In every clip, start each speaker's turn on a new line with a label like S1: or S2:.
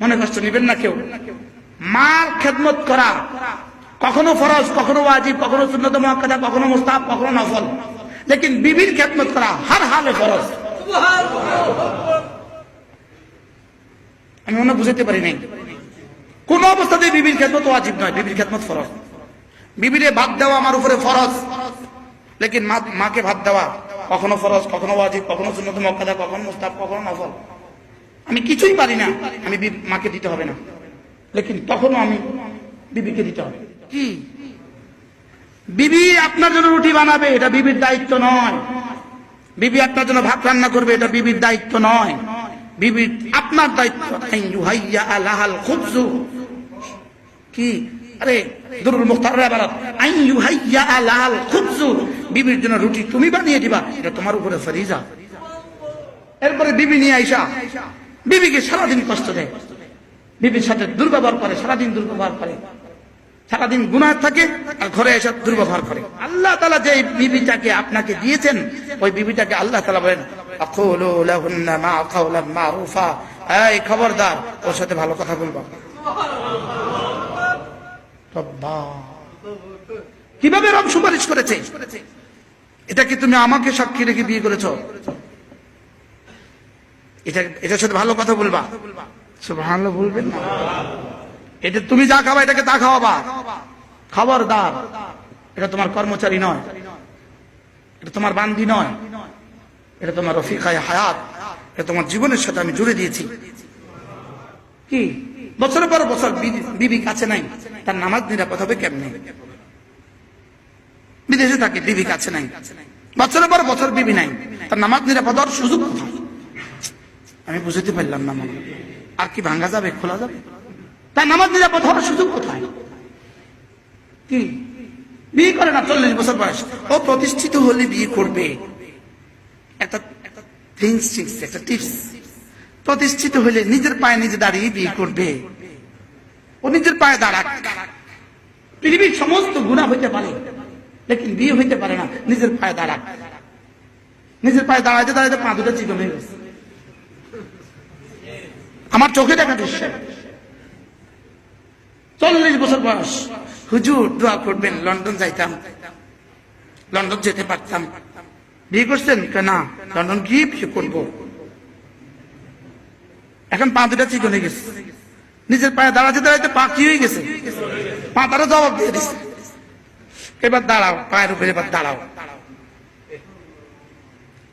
S1: মনে কষ্ট নিবেন না কেউ? মার খেদমত করা। কখনো ফরজ, কখনো ওয়াজিব, কখনো সুন্নত মুআক্কাদা কখনো মুস্তাহাব, কখনো নফল। লেকিন বিবির খেদমত করা হর হালে ফরজ। আমি মনে বুঝাতে পারি নাই। কোন অবস্থাতে বিবির খেদমত ওয়াজিব নয়, বিবির খেদমত ফরজ। বিবিরে ভাত দেওয়া আমার উপরে ফরজ। লেকিন মাকে ভাত দেওয়া কখনো ফরজ, কখনো ওয়াজিব, কখনো সুন্নত মুআক্কাদা কখনো মুস্তাহাব, কখনো নফল। আমি কিছুই পারি না। আমি মাকে দিতে হবে না। লেকিন তখনও আমি বিবিকে দিতে হবে। কি? বিবি আপনার জন্য রুটি বানাবে এটা বিবির দায়িত্ব নয়। বিবি আপনার জন্য ভাত রান্না করবে এটা বিবির দায়িত্ব নয়। বিবি আপনার দায়িত্ব। আলাহাল খুবজু কি? আরে দুরুল মুখতার আইন ইউহাইয়া আলাহাল খুবজু বিবির জন্য রুটি তুমি বানিয়ে দিবা এটা তোমার উপরে ফরিজা। এরপরে বিবি নিয়ে আইসা। বিবিকে সারাদিন কষ্ট দেয়। বিবির সাথে দুর্ব্যবহার করে, সারাদিন দুর্ব্যবহার করে। সারাদিন গুনাহ থাকে আর ঘরে এসে দুর্ব্যবহার করে। আল্লাহ তালা যে বিবিটাকে আপনাকে দিয়েছেন, ওই বিবিটাকে আল্লাহ তালা বলেন খবরদার, ওর সাথে ভালো কথা বলব। কীভাবে রব সুপারিশ করেছে? এটা কি তুমি আমাকে সাক্ষী রেখে বিয়ে করেছ? এটা এটার সাথে ভালো কথা বলবা। ভালো বলবেন না। এটা তুমি যা খাবা এটাকে তা খাওয়াবা। খবরদার। এটা তোমার কর্মচারী নয়। এটা তোমার বান্দি নয়। এটা তোমার রফিকায় হায়াত। এটা তোমার জীবনের সাথে আমি জুড়ে দিয়েছি। কি? বছরের পর বছর বিবি- কাছে নাই। তার নামাজ নিরাপদ হবে কেমনে? বিদেশে থাকে বিবি কাছে নাই। বছরের পর বছর বিবি নাই। তার নামাজ নিরাপদ হওয়ার সুযোগ কোথায়? আমি বুঝতে পারলাম না মনে আর কি ভাঙ্গা যাবে, খোলা যাবে? তার নামাজ নিরাপদ হওয়ার সুযোগ কোথায়? কি? বিয়ে করে না চল্লিশ বছর বয়স? ও প্রতিষ্ঠিত হলে বিয়ে করবে। থিংস একটা টিপস প্রতিষ্ঠিত হলে নিজের পায়ে নিজে দাঁড়িয়ে বিয়ে করবে। ও নিজের পায়ে দাঁড়াক। পৃথিবীর সমস্ত গুণা হইতে পারে, লেকিন বিয়ে হইতে পারে না, নিজের পায়ে দাঁড়াক। নিজের পায়ে দাঁড়াইতে দাঁড়াইতে পা দুটো চিকন হয়ে গেছে। আমার চোখে দেখা দৃশ্য। চল্লিশ বছর বয়স। হুজুর, দোয়া করবেন, লন্ডন যাইতাম। লন্ডন যেতে পারতাম। বিয়ে করছেন? না, লন্ডন গিয়ে বিয়ে করব? এখন পা দুটা চিকন হয়ে গেছে। নিজের পায়ে দাঁড়াতে দাঁড়াইতে পা কি হয়ে গেছে? পা তারা জবাব দিয়ে দিচ্ছে এবার দাঁড়াও, পায়ের উপরে এবার দাঁড়াও।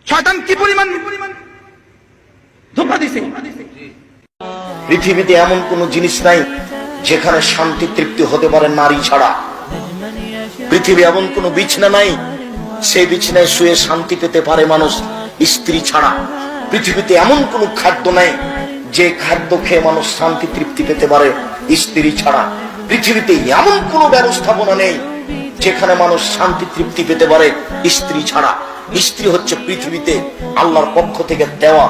S1: শয়তান কি পরিমাণ? ধোকা দিছে।
S2: পৃথিবীতে এমন কোন জিনিস নাই যেখানে শান্তি, তৃপ্তি হতে পারে নারী ছাড়া। পৃথিবী এমন কোন বিছনা নাই, সেই বিছনায় শুয়ে শান্তি পেতে পারে মানুষ স্ত্রী ছাড়া। পৃথিবীতে এমন কোন খাদ্য নাই যে খাদ্য খেয়ে মানুষ শান্তি, তৃপ্তি পেতে পারে স্ত্রী ছাড়া। পৃথিবীতে এমন কোন ব্যবস্থাপনা নেই যেখানে মানুষ শান্তি, তৃপ্তি পেতে পারে স্ত্রী ছাড়া। স্ত্রী হচ্ছে পৃথিবীতে আল্লাহর পক্ষ থেকে দেওয়া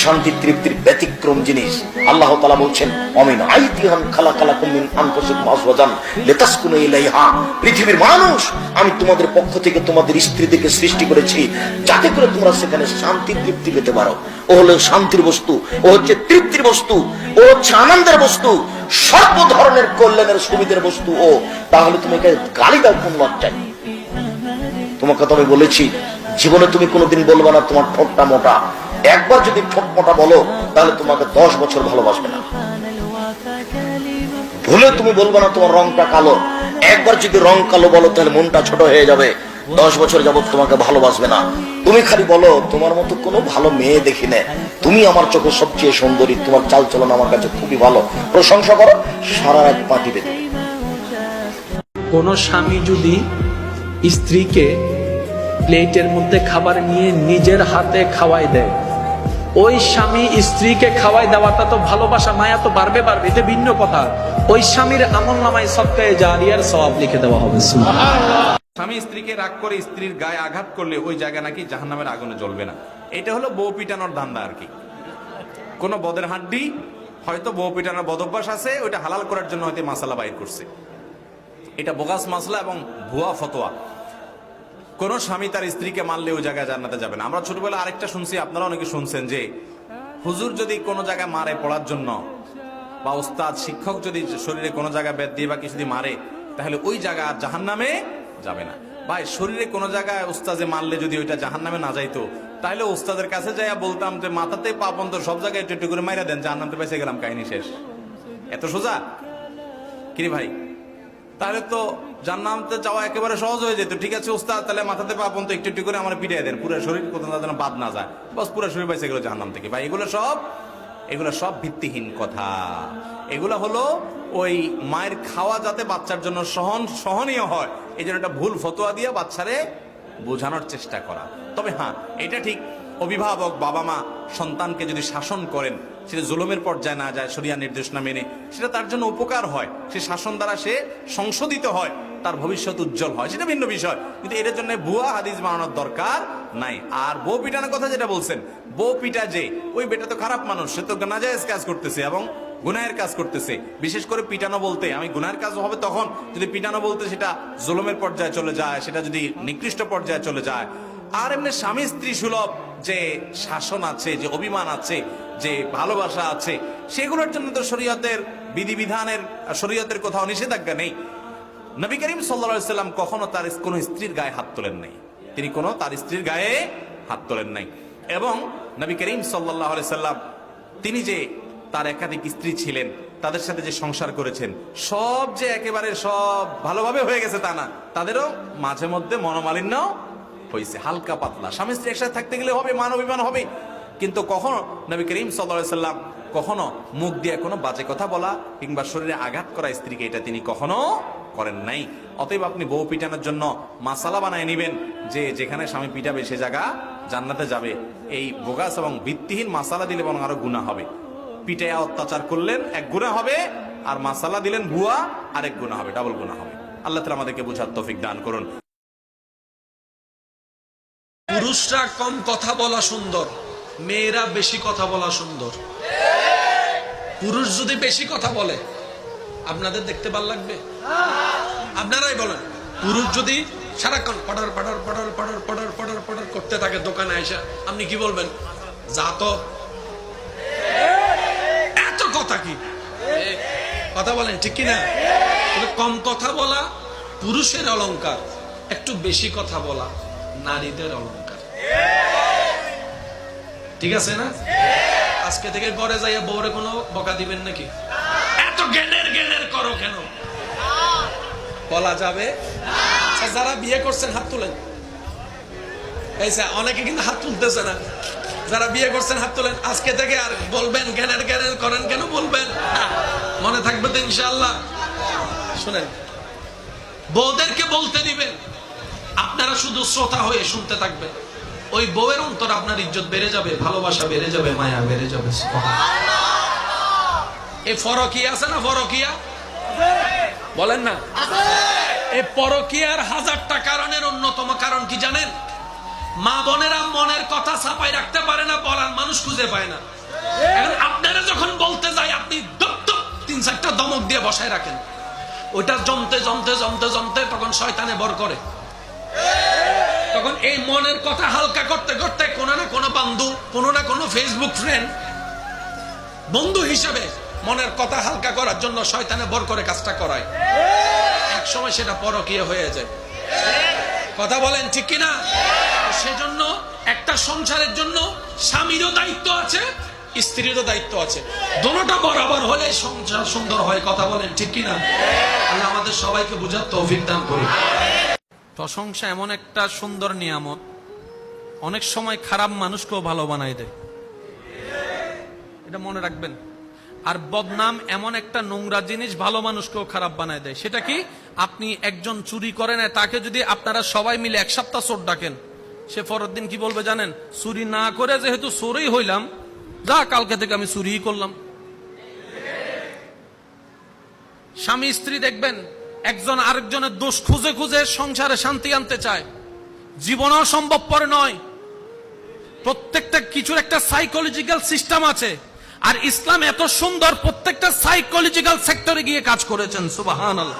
S2: শান্তি, তৃপ্তির ব্যতিক্রম জিনিস। আল্লাহ তালা বলছেন, অমিন আইতিহান খালা খালা কুমিন আনফুসুকুম আজওয়াজান লিতাসকুনু ইলাইহা। পৃথিবীর মানুষ, আমি তোমাদের পক্ষ থেকে তোমাদের স্ত্রীদেরকে সৃষ্টি করেছি যাতে করে তোমরা সেখানে শান্তি, তৃপ্তি পেতে পারো। ও হলো শান্তির বস্তু, ও হচ্ছে তৃপ্তির বস্তু, ও হচ্ছে আনন্দের বস্তু, সর্ব ধরনের কল্যাণের সুবিধের বস্তু ও। তাহলে তুমি গালি দাও কোন লজ্জায়? তোমাকে তো আমি বলেছি জীবনে তুমি কোনোদিন বলবে না তোমার ঠোঁটটা মোটা। একবার যদি ঠোঁট মোটা বলো, তাহলে তোমাকে দশ বছর ভালোবাসবে না। ভুলে তুমি বলবে না তোমার রংটা কালো। একবার যদি রং কালো বলো, তাহলে মনটা ছোট হয়ে যাবে। দশ বছর যাবত তোমাকে ভালোবাসবে না। তুমি খালি বলো, তোমার মতো কোনো ভালো মেয়ে দেখি না। তুমি আমার চোখে সবচেয়ে সুন্দরী, তোমার চাল চলন আমার কাছে খুবই ভালো। প্রশংসা করো, সারা রাত পাটি বেঁধে
S3: কোনো স্বামী যদি স্ত্রীকে প্লেটের মধ্যে খাবার নিয়ে নিজের হাতে খাওয়াই দেয়। ওই স্বামী স্ত্রীকে খাওয়াই দেওয়াটা তো ভালোবাসা, মায়া তো বাড়বে বাড়বে, এটা ভিন্ন কথা। ওই স্বামীর আমল নামায় সবকায় জারিয়ার সবাব লিখে দেওয়া হবে।
S4: স্বামী স্ত্রীকে রাগ করে স্ত্রীর গায়ে আঘাত করলে ওই জায়গা নাকি জাহান্নামের আগুনে জ্বলবে না। এটা হলো বউ পিটানোর ধান্দা আর কি। কোনো বদের হাড্ডি, হয়তো বউ পিটানোর বদভ্যাস আছে, ওইটা হালাল করার জন্য হয়তো মাসালা বাইর করছে। এটা বোগাস মাসলা এবং ভুয়া ফতোয়া। কোন স্বামী তার স্ত্রীকে মারলে ওই জায়গায় জান্নাতে যাবে না। আমরা ছোটবেলা আরেকটা শুনছি, আপনারা অনেকে শুনছেন যে, হুজুর যদি কোনো জায়গায় মারে পড়ার জন্য, বা ওস্তাদ, শিক্ষক যদি শরীরে কোনো জায়গায় বেদ দিয়ে বা কিছু যদি মারে, তাহলে ওই জায়গা জাহান নামে যাবে না। ভাই, শরীরে কোনো জায়গায় ওস্তাদে মারলে যদি ওইটা জাহান নামে না যাইতো, তাহলে ওস্তাদের কাছে যাইয়া বলতাম যে, মাথাতে পা পর্যন্ত সব জায়গায় একটু একটু করে মাইরা দেন জাহান নামতে পাইছে গেলাম, কাহিনী শেষ। এত সোজা? কিরে ভাই? তাহলে তো জান্নাতে যাওয়া একেবারে সহজ হয়ে যেত। ঠিক আছে ওস্তাদ তাহলে মাথাতে পা পর্যন্ত একটু একটু করে আমার পিটিয়ে দেন। পুরো শরীর কোথাও যেন বাদ না যায়। বস, পুরো শরীর পাইছে গেল জাহান্নাম থেকে। ভাই, এগুলো সব এগুলো সব ভিত্তিহীন কথা। এগুলো হলো ওই মায়ের খাওয়া যাতে বাচ্চার জন্য সহন সহনীয় হয়, এই জন্য একটা ভুল ফতোয়া দিয়ে বাচ্চারে বোঝানোর চেষ্টা করা। তবে হ্যাঁ এটা ঠিক, অভিভাবক বাবা মা সন্তানকে যদি শাসন করেন, সেটা জুলুমের পর্যায়ে না যায় শরিয়া নির্দেশনা মেনে, সেটা তার জন্য উপকার হয়। সে শাসন দ্বারা সে সংশোধিত হয়। তার ভবিষ্যৎ উজ্জ্বল হয়। সেটা ভিন্ন বিষয়। কিন্তু এটার জন্য ভুয়া হাদিস বানানোর দরকার নাই। আর বউ পিটানোর কথা যেটা বলছেন, বউ পিটা যে, ওই বেটা তো খারাপ মানুষ, সে তো নাজায়েজ কাজ করতেছে এবং গুনাহের কাজ করতেছে। বিশেষ করে পিটানো বলতে, আমি গুনাহের কাজ হবে তখন, যদি পিটানো বলতে সেটা জুলুমের পর্যায়ে চলে যায়, সেটা যদি নিকৃষ্ট পর্যায়ে চলে যায়। আর এমনি স্বামী স্ত্রী সুলভ যে শাসন আছে, যে অভিমান আছে, যে ভালোবাসা আছে, সেগুলোর জন্য তো শরীয়তের বিধিবিধানের, শরীয়তের কোথাও নিষেধাজ্ঞা নেই। নবী করিম সাল্লাম কখনো তার কোন স্ত্রীর গায়ে হাত তোলেন নাই। তিনি কোনো তার স্ত্রীর গায়ে হাত তোলেন নাই। এবং নবী করিম সাল্লাম তিনি যে তার একাধিক স্ত্রী ছিলেন, তাদের সাথে যে সংসার করেছেন, সব যে একেবারে সব ভালোভাবে হয়ে গেছে তা না। তাদেরও মাঝে মধ্যে মনোমালিন্য হয়েছে হালকা পাতলা। স্বামী স্ত্রী একসাথে থাকতে গেলে হবে, মান অভিমান হবে। কিন্তু কখনো নবী করিম সাল্লা সাল্লাম কখনো মুখ দিয়ে কোনো বাজে কথা বলা কিংবা শরীরে আঘাত করা স্ত্রীকে, এটা তিনি কখনো করেন নাই। অতএব আপনি বউ পিটানোর জন্য মাসালা বানায় নিবেন যে যেখানে স্বামী পিটাবে সে জায়গা জান্নাতে যাবে। এই বোগাস এবং ভিত্তিহীন মাসালা দিলে বরং আরও গুণা হবে। পিটায় অত্যাচার করলেন, এক গুণা হবে, আর মাসালা দিলেন ভুয়া, আরেক গুণা হবে ডাবল গুণা হবে। আল্লাহ তালা আমাদেরকে বুঝার তৌফিক দান করুন।
S3: পুরুষরা কম কথা বলা সুন্দর, মেয়েরা বেশি কথা বলা সুন্দর। পুরুষ যদি বেশি কথা বলে, আপনাদের দেখতে ভালো লাগবে? আপনারাই বলেন, পুরুষ যদি সারাক্ষণ পড়ার পড়ার পড়ার পড়ার পড়ার পড়ার পড়ার করতে থাকে দোকানে আইসা আপনি কি বলবেন? যা তো। এত কথা কি? কথা বলেন, ঠিক কিনা? কম কথা বলা পুরুষের অলংকার, একটু বেশি কথা বলা নারীদের অলংকার। ঠিক আছে না? আজকে থেকে ঘরে যাইয়া বউরে কোনো বকা দিবেন নাকি? এত জ্ঞানের জ্ঞানের করো কেন? বলা যাবে। আচ্ছা, যারা বিয়ে করছেন হাত তুলেন। অনেকে কিন্তু হাত তুলতেছে না। যারা বিয়ে করছেন হাত তোলেন। আজকে থেকে আর বলবেন জ্ঞানের জ্ঞানের করেন কেন বলবেন? মনে থাকবে তো ইনশাআল্লাহ। শুনেন বউদেরকে বলতে দিবেন আপনারা শুধু শ্রোতা হয়ে শুনতে থাকবেন। ওই বউয়ের অন্তর আপনার ইজ্জত বেড়ে যাবে ভালোবাসা বেড়ে যাবে মায়া বেড়ে যাবে। এই ফরকিয়া আছে না ফরকিয়া? বলেন না। এই পরকিয়ার হাজারটা কারণের অন্যতম কারণ কি জানেন? মা বোনেরা মনের কথা ছাপাই রাখতে পারে না বলার মানুষ খুঁজে পায় না। এখন আপনারা যখন বলতে যাই আপনি তিন চারটা দমক দিয়ে বসায় রাখেন। ওইটা জমতে জমতে জমতে জমতে তখন শয়তানে বর করে। তখন এই মনের কথা হালকা করতে করতে কোনো না কোনো বন্ধু কোনো না কোনো ফেসবুক ফ্রেন্ড বন্ধু হিসাবে মনের কথা হালকা করার জন্য শয়তানে বর করে কাজটা করায়। এক সময় সেটা পরকীয় হয়ে যায়। কথা বলেন ঠিক কিনা? সেজন্য একটা সংসারের জন্য স্বামীরও দায়িত্ব আছে, স্ত্রীরও দায়িত্ব আছে। দোনোটা বরাবর হলে সংসার সুন্দর হয়, কথা বলেন ঠিক কিনা? আল্লাহ আমাদের সবাইকে বুঝার তৌফিক দান করি প্রশংসা এমন একটা সুন্দর নিয়ামত, অনেক সময় খারাপ মানুষকেও ভালো বানাই দেয়। এটা মনে রাখবেন। আর বদনাম এমন একটা নোংরা জিনিস ভালো মানুষকেও খারাপ বানায় দেয়। সেটা কি? আপনি একজন চুরি করেন তাকে যদি আপনারা সবাই মিলে এক সপ্তাহ চোর ডাকেন, সে পরের দিন কি বলবে জানেন? চুরি না করে যেহেতু চোরই হইলাম, যা কালকে থেকে আমি চুরি করলাম। স্বামী স্ত্রী দেখবেন, একজন আরেকজনের দোষ খুঁজে খুঁজে সংসারে শান্তি আনতে চায়। জীবনেও সম্ভবপর নয়। প্রত্যেকটা কিছুর একটা সাইকোলজিক্যাল সিস্টেম আছে। আর ইসলাম এত সুন্দর প্রত্যেকটা সাইকোলজিক্যাল সেক্টরে গিয়ে কাজ করেছেন সুবাহান আল্লাহ